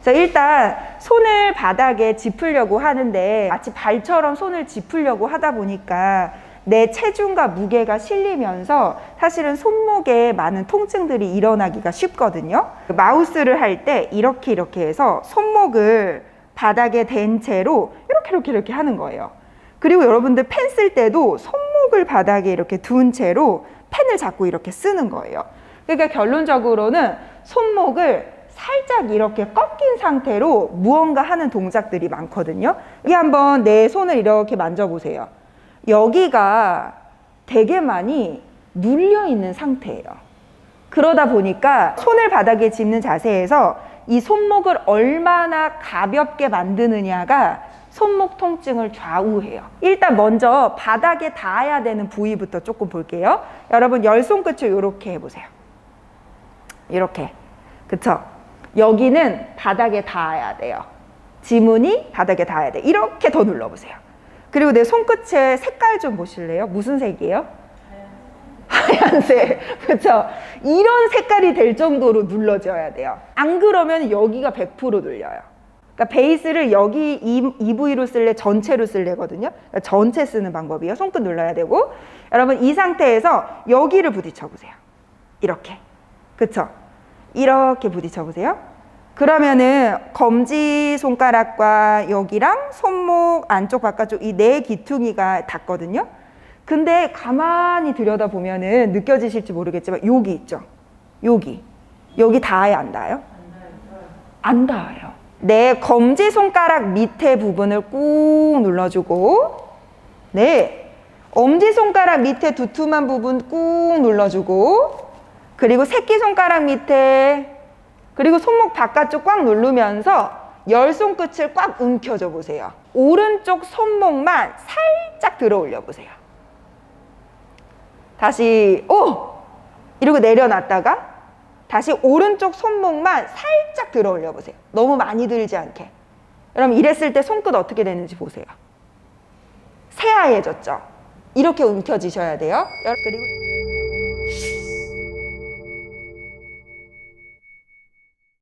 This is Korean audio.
자, 일단 손을 바닥에 짚으려고 하는데 마치 발처럼 손을 짚으려고 하다 보니까 내 체중과 무게가 실리면서 사실은 손목에 많은 통증들이 일어나기가 쉽거든요. 마우스를 할 때 이렇게 이렇게 해서 손목을 바닥에 댄 채로 이렇게 이렇게 이렇게 하는 거예요. 그리고 여러분들 펜 쓸 때도 손목을 바닥에 이렇게 둔 채로 펜을 잡고 이렇게 쓰는 거예요. 그러니까 결론적으로는 손목을 살짝 이렇게 꺾인 상태로 무언가 하는 동작들이 많거든요. 이 한번 내 손을 이렇게 만져보세요. 여기가 되게 많이 눌려 있는 상태예요. 그러다 보니까 손을 바닥에 짚는 자세에서 이 손목을 얼마나 가볍게 만드느냐가 손목 통증을 좌우해요. 일단 먼저 바닥에 닿아야 되는 부위부터 조금 볼게요. 여러분 열 손끝을 이렇게 해보세요. 이렇게. 그쵸? 여기는 바닥에 닿아야 돼요. 지문이 바닥에 닿아야 돼. 이렇게 더 눌러보세요. 그리고 내 손끝의 색깔 좀 보실래요? 무슨 색이에요? 하얀색. 그쵸? 이런 색깔이 될 정도로 눌러줘야 돼요. 안 그러면 여기가 100% 눌려요. 그러니까 베이스를 여기 부위로 쓸래 전체로 쓸래거든요. 그러니까 전체 쓰는 방법이에요. 손끝 눌러야 되고. 여러분 이 상태에서 여기를 부딪혀 보세요. 이렇게. 그쵸? 이렇게 부딪혀 보세요. 그러면은 검지 손가락과 여기랑 손목 안쪽 바깥쪽 이네 기퉁이가 닿거든요. 근데 가만히 들여다 보면은 느껴지실지 모르겠지만 여기 있죠. 여기. 여기 닿아요, 안 닿아요? 안 닿아요. 내 검지 손가락 밑에 부분을 꾹 눌러주고, 네. 엄지 손가락 밑에 두툼한 부분 꾹 눌러주고, 그리고 새끼 손가락 밑에, 그리고 손목 바깥쪽 꽉 누르면서 열 손끝을 꽉 움켜줘 보세요. 오른쪽 손목만 살짝 들어 올려 보세요. 다시 오 이러고 내려놨다가 다시 오른쪽 손목만 살짝 들어 올려 보세요. 너무 많이 들지 않게. 여러분 이랬을 때 손끝 어떻게 되는지 보세요. 새하얘졌죠. 이렇게 움켜쥐셔야 돼요. 여- 그리고